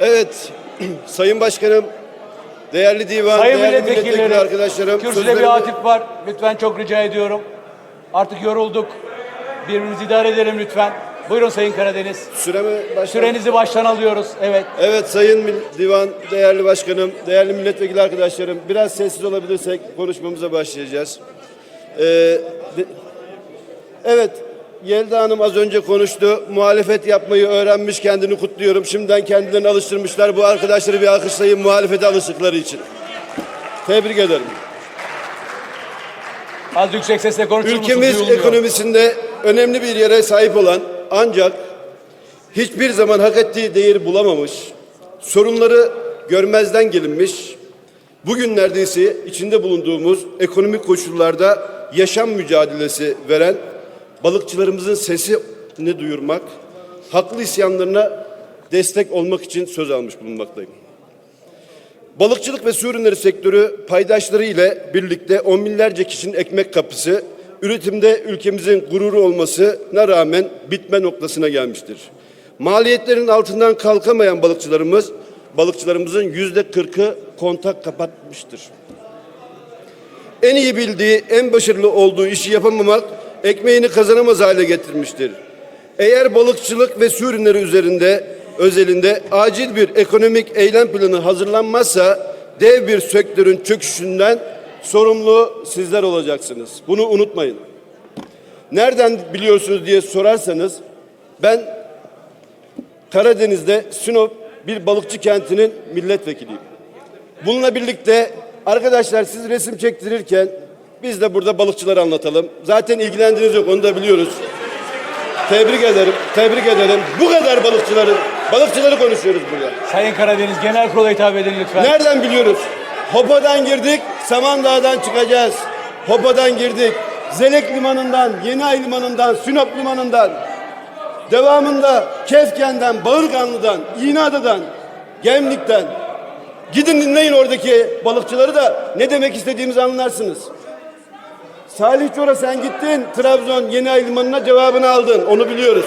Evet, Sayın Başkanım, değerli divan, Sayın değerli milletvekili milletvekilleri, arkadaşlarım. kürsüde sözlerimi- bir hatip var. Lütfen çok rica ediyorum. Artık yorulduk. Birbirimizi idare edelim lütfen. Buyurun Sayın Karadeniz. Süreme başladı. Sürenizi baştan alıyoruz. Evet. Evet Sayın Divan, değerli başkanım, değerli milletvekili arkadaşlarım. Biraz sessiz olabilirsek konuşmamıza başlayacağız. Ee, de- evet, Yelda Hanım az önce konuştu. Muhalefet yapmayı öğrenmiş, kendini kutluyorum. Şimdiden kendilerini alıştırmışlar. Bu arkadaşları bir alkışlayın muhalefete alıştıkları için. Tebrik ederim. Az yüksek sesle konuşur? Ülkemiz ekonomisinde önemli bir yere sahip olan ancak hiçbir zaman hak ettiği değeri bulamamış, sorunları görmezden gelinmiş, bugün neredeyse içinde bulunduğumuz ekonomik koşullarda yaşam mücadelesi veren balıkçılarımızın sesini duyurmak, haklı isyanlarına destek olmak için söz almış bulunmaktayım. Balıkçılık ve su ürünleri sektörü paydaşları ile birlikte on binlerce kişinin ekmek kapısı, üretimde ülkemizin gururu olmasına rağmen bitme noktasına gelmiştir. Maliyetlerin altından kalkamayan balıkçılarımız, balıkçılarımızın yüzde kırkı kontak kapatmıştır. En iyi bildiği, en başarılı olduğu işi yapamamak, ekmeğini kazanamaz hale getirmiştir. Eğer balıkçılık ve su ürünleri üzerinde özelinde acil bir ekonomik eylem planı hazırlanmazsa dev bir sektörün çöküşünden sorumlu sizler olacaksınız. Bunu unutmayın. Nereden biliyorsunuz diye sorarsanız ben Karadeniz'de Sinop bir balıkçı kentinin milletvekiliyim. Bununla birlikte arkadaşlar siz resim çektirirken biz de burada balıkçıları anlatalım. Zaten ilgilendiğiniz yok onu da biliyoruz. Tebrik ederim, tebrik ederim. Bu kadar balıkçıları, balıkçıları konuşuyoruz burada. Sayın Karadeniz Genel Kurul'a hitap edin lütfen. Nereden biliyoruz? Hopa'dan girdik, Samandağ'dan çıkacağız. Hopa'dan girdik. Zelek limanından, Yeniay limanından, Sinop limanından. Devamında Kefken'den, Bağırganlı'dan, İğneada'dan, Gemlik'ten. Gidin dinleyin oradaki balıkçıları da ne demek istediğimizi anlarsınız. Salih Çora sen gittin Trabzon Yeniay limanına cevabını aldın. Onu biliyoruz.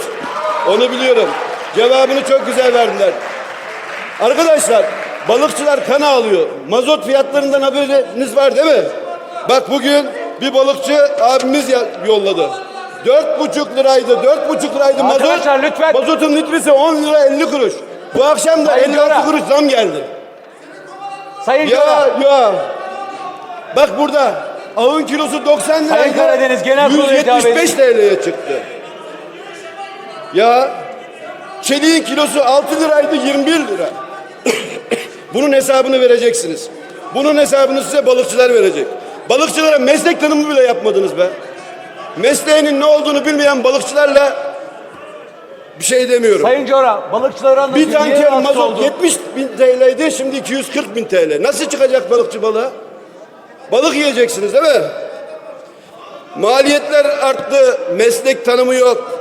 Onu biliyorum. Cevabını çok güzel verdiler. Arkadaşlar balıkçılar kan ağlıyor. Mazot fiyatlarından haberiniz var değil mi? Bak bugün bir balıkçı abimiz yolladı. Dört buçuk liraydı, dört buçuk liraydı mazot. Arkadaşlar lütfen. Mazotun litresi 10 lira 50 kuruş. Bu akşam da 56 Cora. kuruş zam geldi. Sayın Ya Cora. ya. Bak burada avın kilosu 90 liraydı. Sayın Karadeniz, Genel hitap 175 TL'ye çıktı. Ya çeliğin kilosu 6 liraydı 21 lira. Bunun hesabını vereceksiniz. Bunun hesabını size balıkçılar verecek. Balıkçılara meslek tanımı bile yapmadınız be. Mesleğinin ne olduğunu bilmeyen balıkçılarla bir şey demiyorum. Sayın Cora balıkçıları anlatın. Bir tanker mazot oldun? 70 bin TL'ydi şimdi 240 bin TL. Nasıl çıkacak balıkçı balığa? Balık yiyeceksiniz değil mi? Maliyetler arttı, meslek tanımı yok.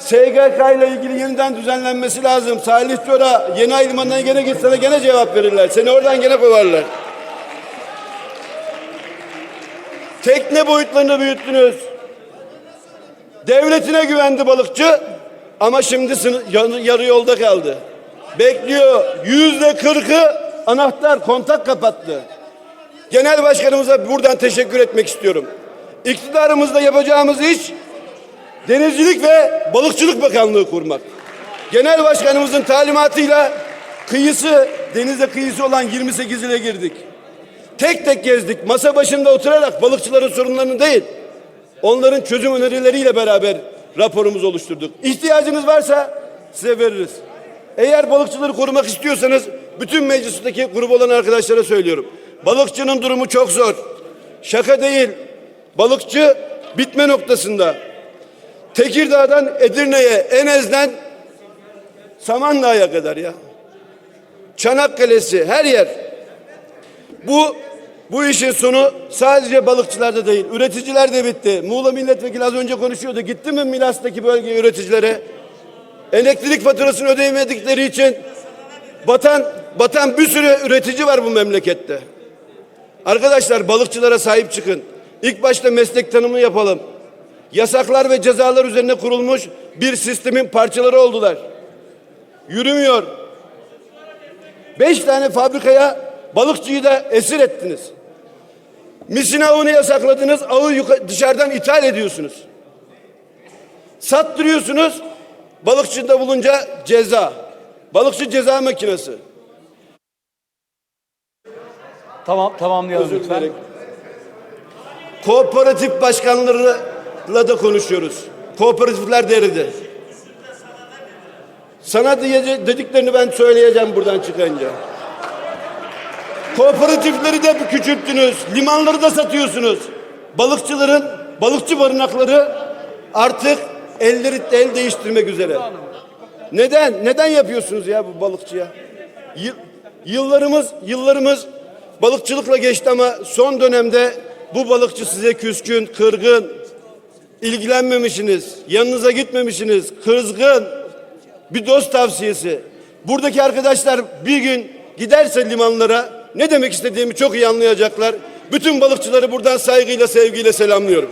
SGK ile ilgili yeniden düzenlenmesi lazım. Salih Çora yeni ay limanına gene git sana gene cevap verirler. Seni oradan gene kovarlar. Tekne boyutlarını büyüttünüz. Devletine güvendi balıkçı ama şimdi yarı yolda kaldı. Bekliyor. Yüzde kırkı anahtar kontak kapattı. Genel başkanımıza buradan teşekkür etmek istiyorum. İktidarımızda yapacağımız iş Denizcilik ve Balıkçılık Bakanlığı kurmak. Genel başkanımızın talimatıyla kıyısı, denize kıyısı olan 28 ile girdik. Tek tek gezdik. Masa başında oturarak balıkçıların sorunlarını değil, onların çözüm önerileriyle beraber raporumuzu oluşturduk. İhtiyacınız varsa size veririz. Eğer balıkçıları korumak istiyorsanız bütün meclisteki grup olan arkadaşlara söylüyorum. Balıkçının durumu çok zor. Şaka değil. Balıkçı bitme noktasında. Tekirdağ'dan Edirne'ye, Enez'den Samandağ'a kadar ya. Çanakkale'si her yer. Bu bu işin sonu sadece balıkçılarda değil, üreticiler de bitti. Muğla milletvekili az önce konuşuyordu. Gitti mi Milas'taki bölge üreticilere? Elektrik faturasını ödeyemedikleri için batan batan bir sürü üretici var bu memlekette. Arkadaşlar balıkçılara sahip çıkın. İlk başta meslek tanımı yapalım. Yasaklar ve cezalar üzerine kurulmuş bir sistemin parçaları oldular. Yürümüyor. Beş tane fabrikaya balıkçıyı da esir ettiniz. Misin avını yasakladınız, yuka- dışarıdan ithal ediyorsunuz. Sattırıyorsunuz, balıkçıda bulunca ceza. Balıkçı ceza makinesi. Tamam tamamlayalım Özür lütfen. dilerim. Kooperatif başkanlarıyla da konuşuyoruz. Kooperatifler derdi. Sana diye dediklerini ben söyleyeceğim buradan çıkınca. Kooperatifleri de küçülttünüz. Limanları da satıyorsunuz. Balıkçıların, balıkçı barınakları artık elleri el değiştirmek üzere. Neden? Neden yapıyorsunuz ya bu balıkçıya? Yıl- Yıllarımız, yıllarımız balıkçılıkla geçti ama son dönemde bu balıkçı size küskün, kırgın, ilgilenmemişsiniz, yanınıza gitmemişsiniz, kızgın. Bir dost tavsiyesi. Buradaki arkadaşlar bir gün giderse limanlara ne demek istediğimi çok iyi anlayacaklar. Bütün balıkçıları buradan saygıyla, sevgiyle selamlıyorum.